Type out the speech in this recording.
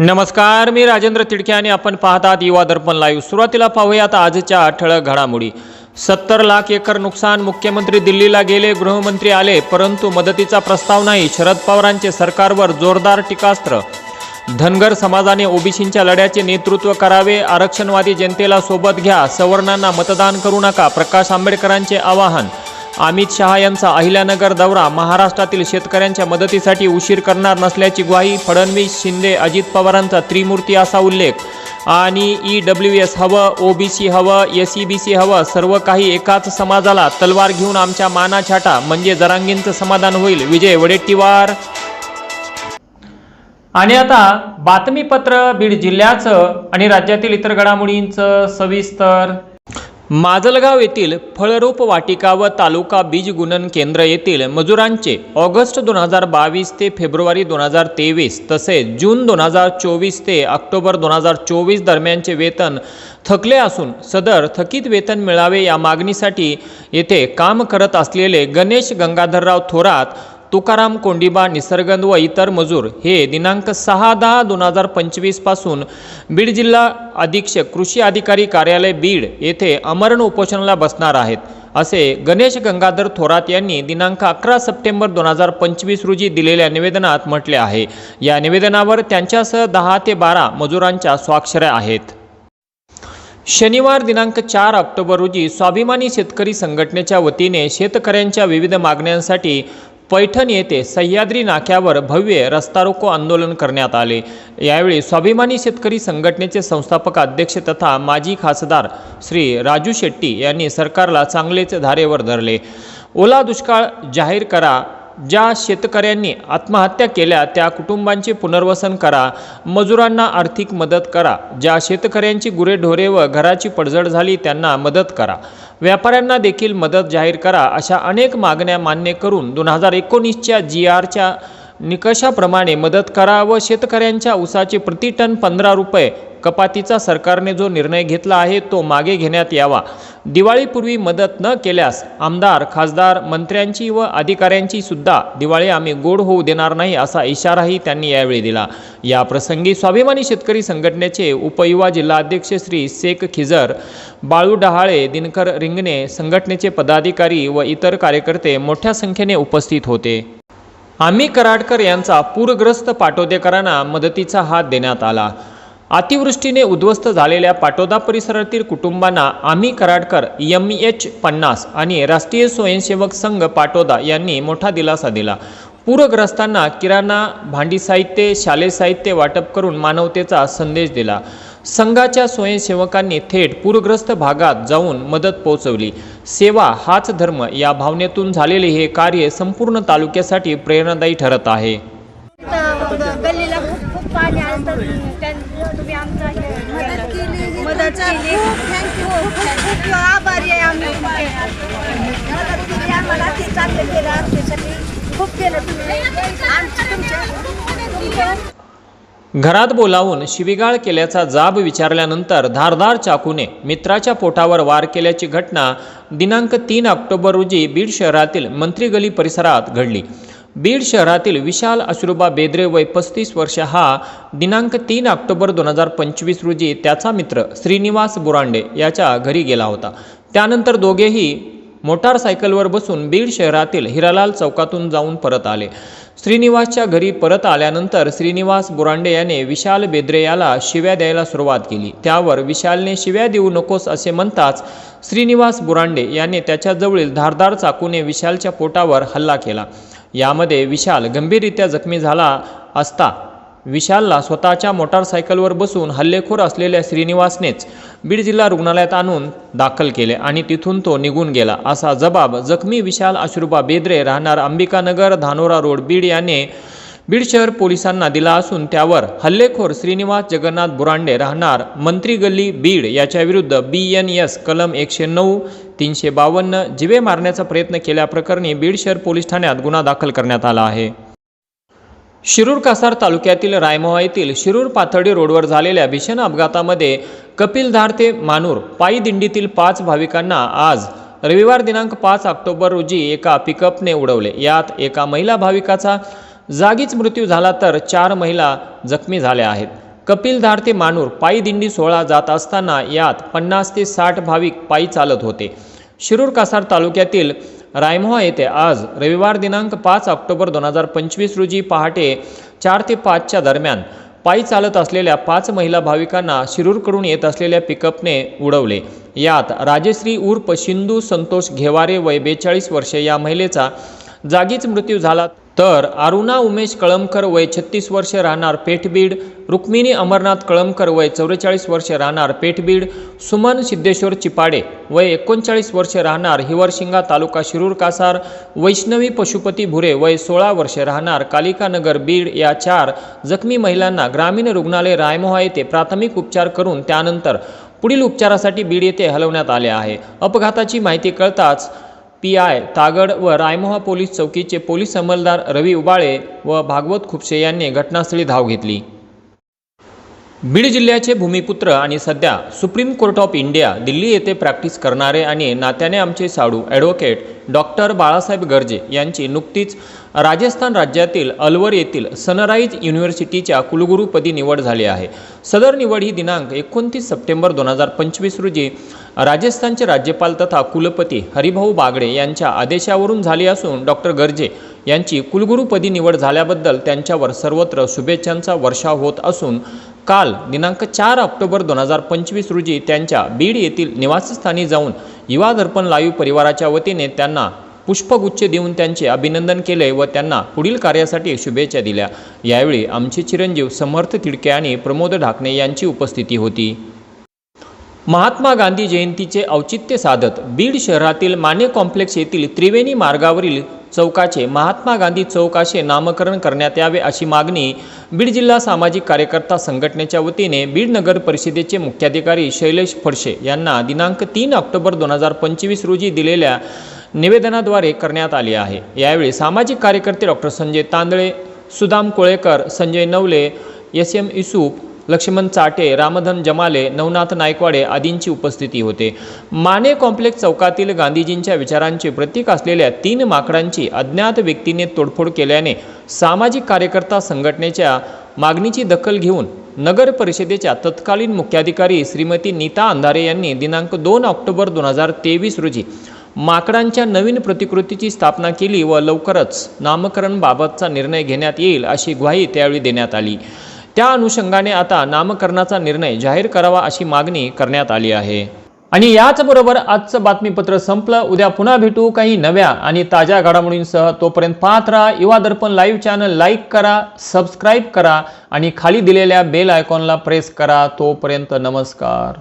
नमस्कार मी राजेंद्र तिडके आणि आपण पाहतात युवा दर्पण लाईव्ह सुरुवातीला पाहूयात आजच्या ठळक घडामोडी. सत्तर लाख एकर नुकसान मुख्यमंत्री दिल्लीला गेले गृहमंत्री आले परंतु मदतीचा प्रस्ताव नाही शरद पवारांचे सरकारवर जोरदार टीकास्त्र. धनगर समाजाने ओबीसींच्या लढ्याचे नेतृत्व करावे आरक्षणवादी जनतेला सोबत घ्या सवर्णांना मतदान करू नका प्रकाश आंबेडकरांचे आवाहन. अमित शहा यांचा अहिल्यानगर दौरा महाराष्ट्रातील शेतकऱ्यांच्या मदतीसाठी उशीर करणार नसल्याची ग्वाही फडणवीस शिंदे अजित पवारांचा त्रिमूर्ती असा उल्लेख. आणि ई डब्ल्यू एस हवं ओबीसी हवं एस ई बी सी हवं सर्व काही एकाच समाजाला तलवार घेऊन आमच्या माना छाटा म्हणजे जरांगींचं समाधान होईल. विजय वडेट्टीवार. आणि आता बातमीपत्र बीड जिल्ह्याचं आणि राज्यातील इतर घडामोडींचं सविस्तर. माजलगाव येथील फळरूप वाटिका व तालुका बीज गुणन केंद्र येथील मजुरांचे ऑगस्ट दोन हजार बावीस ते फेब्रुवारी दोन हजार तेवीस तसेच जून दोन हजार चोवीस ते ऑक्टोबर दोन हजार चोवीस दरम्यानचे वेतन थकले असून सदर थकीत वेतन मिळावे या मागणीसाठी येथे काम करत असलेले गणेश गंगाधरराव थोरात तुकाराम कोंडिबा निसर्गंद व इतर मजूर हे दिनांक सहा दहा दोन हजार पंचवीसपासून बीड जिल्हा अधीक्षक कृषी अधिकारी कार्यालय बीड येथे अमरण उपोषणाला बसणार आहेत. असे गणेश गंगाधर थोरात यांनी दिनांक अकरा सप्टेंबर दोन हजार पंचवीस रोजी दिलेल्या निवेदनात म्हटले आहे. या निवेदनावर त्यांच्यासह दहा ते बारा मजुरांच्या स्वाक्षऱ्या आहेत. शनिवार दिनांक चार ऑक्टोबर रोजी स्वाभिमानी शेतकरी संघटनेच्या वतीने शेतकऱ्यांच्या विविध मागण्यांसाठी पैठण येथे सह्याद्री नाक्यावर भव्य रस्ता रोको आंदोलन करण्यात आले. यावेळी स्वाभिमानी शेतकरी संघटनेचे संस्थापक अध्यक्ष तथा माजी खासदार श्री राजू शेट्टी यांनी सरकारला चांगलेच धारेवर धरले. ओला दुष्काळ जाहीर करा ज्या शेतकऱ्यांनी आत्महत्या केल्या त्या कुटुंबांचे पुनर्वसन करा मजुरांना आर्थिक मदत करा ज्या शेतकऱ्यांची गुरेढोरे व घराची पडझड झाली त्यांना मदत करा. व्यापाऱ्यांना देखील मदत जाहीर करा अशा अनेक मागण्या मान्य करून दोन हजार एकोणीसच्या जी आरच्या निकषाप्रमाणे मदत करा व शेतकऱ्यांच्या ऊसाचे प्रतिटन पंधरा रुपये कपातीचा सरकारने जो निर्णय घेतला आहे तो मागे घेण्यात यावा. दिवाळीपूर्वी मदत न केल्यास आमदार खासदार मंत्र्यांची व अधिकाऱ्यांची सुद्धा दिवाळी आम्ही गोड होऊ देणार नाही असा इशाराही त्यांनी यावेळी दिला. या प्रसंगी स्वाभिमानी शेतकरी संघटनेचे उपयुवा जिल्हाध्यक्ष श्री शेख खिजर बाळू डहाळे दिनकर रिंगणे संघटनेचे पदाधिकारी व इतर कार्यकर्ते मोठ्या संख्येने उपस्थित होते. आम्ही कराडकर यांचा पूरग्रस्त पाटोदेकरांना मदतीचा हात देण्यात आला. अतिवृष्टीने उद्ध्वस्त झालेल्या पाटोदा परिसरातील कुटुंबांना आम्ही कराडकर एम एच पन्नास आणि राष्ट्रीय स्वयंसेवक संघ पाटोदा यांनी मोठा दिलासा दिला. पूरग्रस्तांना किराणा भांडी साहित्य शालेय साहित्य वाटप करून मानवतेचा संदेश दिला. संघाच्या स्वयंसेवकांनी थेट पूरग्रस्त भागात जाऊन मदत पोहोचवली. सेवा हाच धर्म या भावनेतून झालेले हे कार्य संपूर्ण तालुक्यासाठी प्रेरणादायी ठरत आहे. गल्लीला खूप खूप पाणी आलं तर त्यां- तुम्ही आमचा हे मदत केली मदत केली. खूप खूप आभारी आहे आम्ही. तुमचे. मदत केली आम्हाला ते चांगलं केलं. आमच्यासाठी खूप केलं तुम्ही. आमचं तुमच्या घरात बोलावून शिवीगाळ केल्याचा जाब विचारल्यानंतर धारदार चाकूने मित्राच्या पोटावर वार केल्याची घटना दिनांक तीन ऑक्टोबर रोजी बीड शहरातील मंत्रीगली परिसरात घडली. बीड शहरातील विशाल अश्रुबा बेद्रे वय पस्तीस वर्ष हा दिनांक तीन ऑक्टोबर दोन हजार पंचवीस रोजी त्याचा मित्र श्रीनिवास बुरांडे याच्या घरी गेला होता. त्यानंतर दोघेही मोटारसायकलवर बसून बीड शहरातील हिरालाल चौकातून जाऊन परत आले. श्रीनिवासच्या घरी परत आल्यानंतर श्रीनिवास बुरांडे याने विशाल बेद्रे याला शिव्या द्यायला सुरुवात केली. त्यावर विशालने शिव्या देऊ नकोस असे म्हणताच श्रीनिवास बुरांडे याने त्याच्याजवळील धारदार चाकूने विशालच्या पोटावर हल्ला केला. यामध्ये विशाल गंभीररित्या जखमी झाला असता विशालला स्वतःच्या मोटारसायकलवर बसून हल्लेखोर असलेल्या श्रीनिवासनेच बीड जिल्हा रुग्णालयात आणून दाखल केले आणि तिथून तो निघून गेला. असा जबाब जखमी विशाल अश्रुबा बेद्रे राहणार अंबिकानगर धानोरा रोड बीड याने बीड शहर पोलिसांना दिला असून त्यावर हल्लेखोर श्रीनिवास जगन्नाथ बुरांडे राहणार मंत्री गल्ली बीड याच्याविरुद्ध बी एन एस कलम एकशे नऊ तीनशे बावन्न जिवे मारण्याचा प्रयत्न केल्याप्रकरणी बीड शहर पोलीस ठाण्यात गुन्हा दाखल करण्यात आला आहे. शिरूर कासार तालुक्यातील रायमोहा येथील शिरूर पाथर्डी रोडवर झालेल्या भीषण अपघातामध्ये कपिलधार ते मानूर पायी दिंडीतील पाच भाविकांना आज रविवार दिनांक पाच ऑक्टोबर रोजी एका पिकअपने उडवले. यात एका महिला भाविकाचा जागीच मृत्यू झाला तर चार महिला जखमी झाल्या आहेत. कपिलधार ते मानूर पायी दिंडी सोहळा जात असताना यात पन्नास ते साठ भाविक पायी चालत होते. शिरूर कासार तालुक्यातील रायमोहा येथे आज रविवार दिनांक पाच ऑक्टोबर दोन हजार पंचवीस रोजी पहाटे चार ते पाचच्या दरम्यान पायी चालत असलेल्या पाच महिला भाविकांना शिरूरकडून येत असलेल्या पिकअपने उडवले. यात राजश्री उर्फ शिंदू संतोष घेवारे वय बेचाळीस वर्षे या महिलेचा जागीच मृत्यू झाला. तर अरुणा उमेश कळमकर वय छत्तीस वर्ष राहणार पेठबीड रुक्मिणी अमरनाथ कळमकर वय चौवेचाळीस वर्ष राहणार पेठबीड सुमन सिद्धेश्वर चिपाडे वय एकोणचाळीस वर्ष राहणार हिवरशिंगा तालुका शिरूर कासार वैष्णवी पशुपती भुरे वय सोळा वर्ष राहणार कालिकानगर बीड या चार जखमी महिलांना ग्रामीण रुग्णालय रायमोहा येथे प्राथमिक उपचार करून त्यानंतर पुढील उपचारासाठी बीड येथे हलवण्यात आले आहे. अपघाताची माहिती कळताच पी आय तागड व रायमोहा पोलीस चौकीचे पोलीस अंमलदार रवी उबाळे व भागवत खुपशे यांनी घटनास्थळी धाव घेतली. बीड जिल्ह्याचे भूमिपुत्र आणि सध्या supreme court of India Delhi येथे प्रॅक्टिस करणारे आणि नात्याने आमचे साडू ॲडव्होकेट डॉक्टर बाळासाहेब गर्जे यांची नुकतीच राजस्थान राज्यातील अलवर येथील सनराईज युनिव्हर्सिटीच्या कुलगुरूपदी निवड झाली आहे. सदर निवड ही दिनांक एकोणतीस सप्टेंबर दोन हजार पंचवीस रोजी राजस्थानचे राज्यपाल तथा कुलपती हरिभाऊ बागडे यांच्या आदेशावरून झाली असून डॉक्टर गर्जे यांची कुलगुरूपदी निवड झाल्याबद्दल त्यांच्यावर सर्वत्र शुभेच्छांचा वर्षाव होत असून काल दिनांक चार ऑक्टोबर दोन हजार पंचवीस रोजी त्यांच्या बीड येथील निवासस्थानी जाऊन युवा दर्पण लाईव्ह परिवाराच्या वतीने त्यांना पुष्पगुच्छ देऊन त्यांचे अभिनंदन केले व त्यांना पुढील कार्यासाठी शुभेच्छा दिल्या. यावेळी आमचे चिरंजीव समर्थ तिडके आणि प्रमोद ढाकणे यांची उपस्थिती होती. महात्मा गांधी जयंतीचे औचित्य साधत बीड शहरातील माने कॉम्प्लेक्स येथील त्रिवेणी मार्गावरील चौकाचे महात्मा गांधी चौक असे नामकरण करण्यात यावे अशी मागणी बीड जिल्हा सामाजिक कार्यकर्ता संघटनेच्या वतीने बीड नगर परिषदेचे मुख्याधिकारी शैलेश फडशे यांना दिनांक तीन ऑक्टोबर दोन हजार पंचवीस रोजी दिलेल्या निवेदनाद्वारे करण्यात आली आहे. यावेळी सामाजिक कार्यकर्ते doctor Sanjay Tandale Sudam Kolekar Sanjay Navale S M Isup Laxman Chate Ramdhan Jamale Navnath Naikwade आदींची उपस्थिती होते. माने कॉम्प्लेक्स चौकातील गांधीजींच्या विचारांचे प्रतीक असलेल्या तीन माकडांची अज्ञात व्यक्तीने तोडफोड केल्याने सामाजिक कार्यकर्ता संघटनेच्या मागणीची दखल घेऊन नगर परिषदेच्या तत्कालीन मुख्याधिकारी श्रीमती नीता अंधारे यांनी दिनांक दोन ऑक्टोबर दोन हजार तेवीस रोजी माकडांच्या नवीन प्रतिकृतीची स्थापना केली व लवकरच नामकरणबाबतचा निर्णय घेण्यात येईल अशी ग्वाही त्यावेळी देण्यात आली. त्या अनुषंगाने आता नामकरणाचा निर्णय जाहीर करावा अशी मागणी करण्यात आली आहे. आणि याचबरोबर आजचं बातमीपत्र संपलं. उद्या पुन्हा भेटू. काही नव्या आणि ताज्या घडामोडींसह तोपर्यंत पाहत राहा. Yuva Darpan live channel like करा सबस्क्राईब करा आणि खाली दिलेल्या बेल आयकॉनला प्रेस करा. तोपर्यंत नमस्कार.